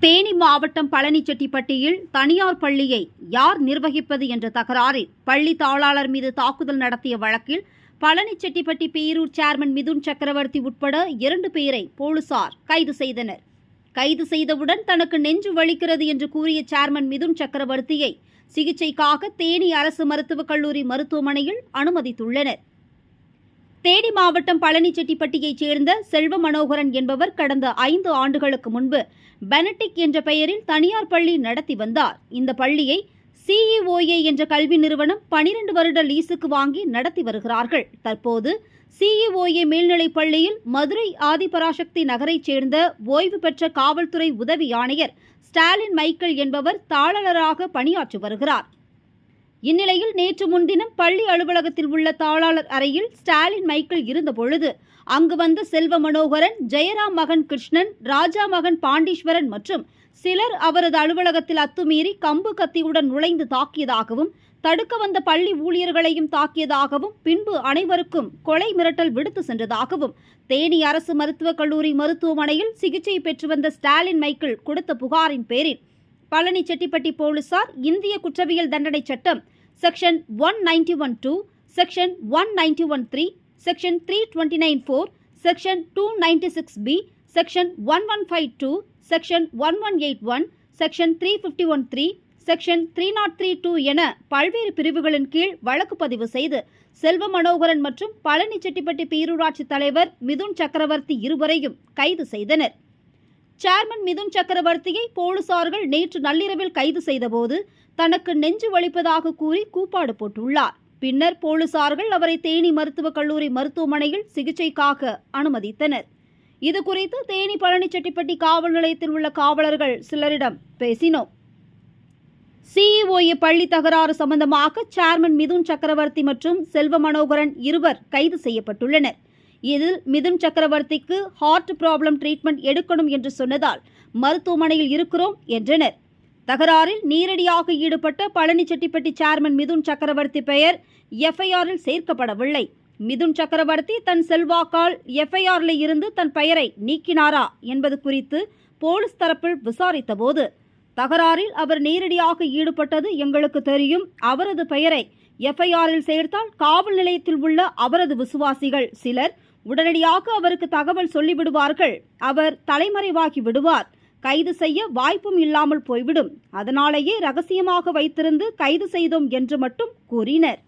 தேனி மாவட்டம் பழனிச்செட்டிப்பட்டியில் தனியார் பள்ளியை யார் நிர்வகிப்பது என்ற தகராறில் பள்ளி தாளாளர் மீது தாக்குதல் நடத்திய வழக்கில் பழனிச்செட்டிப்பட்டி பேரூர் சேர்மன் மிதுன் சக்கரவர்த்தி உட்பட இரண்டு பேரை போலீசார் கைது செய்தனர். கைது செய்தவுடன் தனக்கு நெஞ்சு வலிக்கிறது என்று கூறிய சேர்மன் மிதுன் சக்கரவர்த்தியை சிகிச்சைக்காக தேனி அரசு மருத்துவக் கல்லூரி மருத்துவமனையில் அனுமதித்துள்ளனர். தேனி மாவட்டம் பழனிச்செட்டிப்பட்டியைச் சேர்ந்த செல்வ மனோகரன் என்பவர் கடந்த ஐந்து ஆண்டுகளுக்கு முன்பு பெனடிக் என்ற பெயரில் தனியார் பள்ளி நடத்தி வந்தார். இந்த பள்ளியை சிஇஓஏ என்ற கல்வி நிறுவனம் பனிரெண்டு வருட லீஸுக்கு வாங்கி நடத்தி வருகிறார்கள். தற்போது சிஇஓஏ மேல்நிலைப் பள்ளியில் மதுரை ஆதிபராசக்தி நகரைச் சேர்ந்த ஓய்வு பெற்ற காவல்துறை உதவி ஆணையர் ஸ்டாலின் மைக்கேல் என்பவர் தாளலராக பணியாற்றி வருகிறார். இந்நிலையில் நேற்று முன்தினம் பள்ளி அலுவலகத்தில் உள்ள தாளாளர் அறையில் ஸ்டாலின் மைக்கேல் இருந்தபொழுது அங்கு வந்த செல்வ மனோகரன் ஜெயராம் மகன் கிருஷ்ணன் ராஜா மகன் பாண்டீஸ்வரன் மற்றும் சிலர் அவரது அலுவலகத்தில் அத்துமீறி கம்பு கத்தியுடன் நுழைந்து தாக்கியதாகவும் தடுக்க வந்த பள்ளி ஊழியர்களையும் தாக்கியதாகவும் பின்பு அனைவருக்கும் கொலை மிரட்டல் விடுத்து சென்றதாகவும் தேனி அரசு மருத்துவக் கல்லூரி மருத்துவமனையில் சிகிச்சை பெற்று வந்த ஸ்டாலின் மைக்கேல் கொடுத்த புகாரின் பேரில் பழனி செட்டிப்பட்டி போலீசார் இந்திய குற்றவியல் தண்டனை சட்டம் section one ninety one two section one ninety one three section three twenty nine four section two ninety six B section one one five two section one one eight one section three fifty one three section three nought three two என பல்வேறு பிரிவுகளின் கீழ் வழக்கு பதிவு செய்து செல்வ மனோகரன் மற்றும் பழனி செட்டிப்பட்டி பேரூராட்சி தலைவர் மிதுன் சக்கரவர்த்தி இருவரையும் கைது செய்தனர். சேர்மன் மிதுன் சக்கரவர்த்தியை போலீசார்கள் நேற்று நள்ளிரவில் கைது செய்தபோது தனக்கு நெஞ்சு வலிப்பதாக கூறி கூப்பாடு போட்டுள்ளார். பின்னர் போலீசார்கள் அவரை தேனி மருத்துவக் கல்லூரி மருத்துவமனையில் சிகிச்சைக்காக அனுமதித்தனர். இதுகுறித்து தேனி பழனிச்செட்டிப்பட்டி காவல் நிலையத்தில் உள்ள காவலர்கள் சிலரிடம் பேசினோம். சிஇஓஏ பள்ளி தகராறு சம்பந்தமாக சேர்மன் மிதுன் சக்கரவர்த்தி மற்றும் செல்வ மனோகரன் இருவர் கைது செய்யப்பட்டுள்ளனர். இதில் மிதுன் சக்கரவர்த்திக்கு ஹார்ட் ப்ராப்ளம் ட்ரீட்மெண்ட் எடுக்கணும் என்று சொன்னதால் மருத்துவமனையில் இருக்கிறோம் என்றனர். தகராறில் நேரடியாக ஈடுபட்ட பழனிச்செட்டிப்பட்டி சேர்மன் மிதுன் சக்கரவர்த்தி பெயர் எஃப்ஐஆரில் சேர்க்கப்படவில்லை. மிதுன் சக்கரவர்த்தி தன் செல்வாக்கால் எஃப்ஐஆரில் இருந்து தன் பெயரை நீக்கினாரா என்பது குறித்து போலீஸ் தரப்பில் விசாரித்தபோது தகராறில் அவர் நேரடியாக ஈடுபட்டது எங்களுக்கு தெரியும். அவரது பெயரை எஃப்ஐஆரில் சேர்த்தால் காவல் நிலையத்தில் உள்ள அவரது விசுவாசிகள் சிலர் உடனடியாக அவருக்கு தகவல் சொல்லிவிடுவார்கள். அவர் தலைமறைவாகி விடுவார். கைது செய்ய வாய்ப்பும் இல்லாமல் போய்விடும். அதனாலேயே ரகசியமாக வைத்திருந்து கைது செய்தோம் என்று மட்டும் கூறினர்.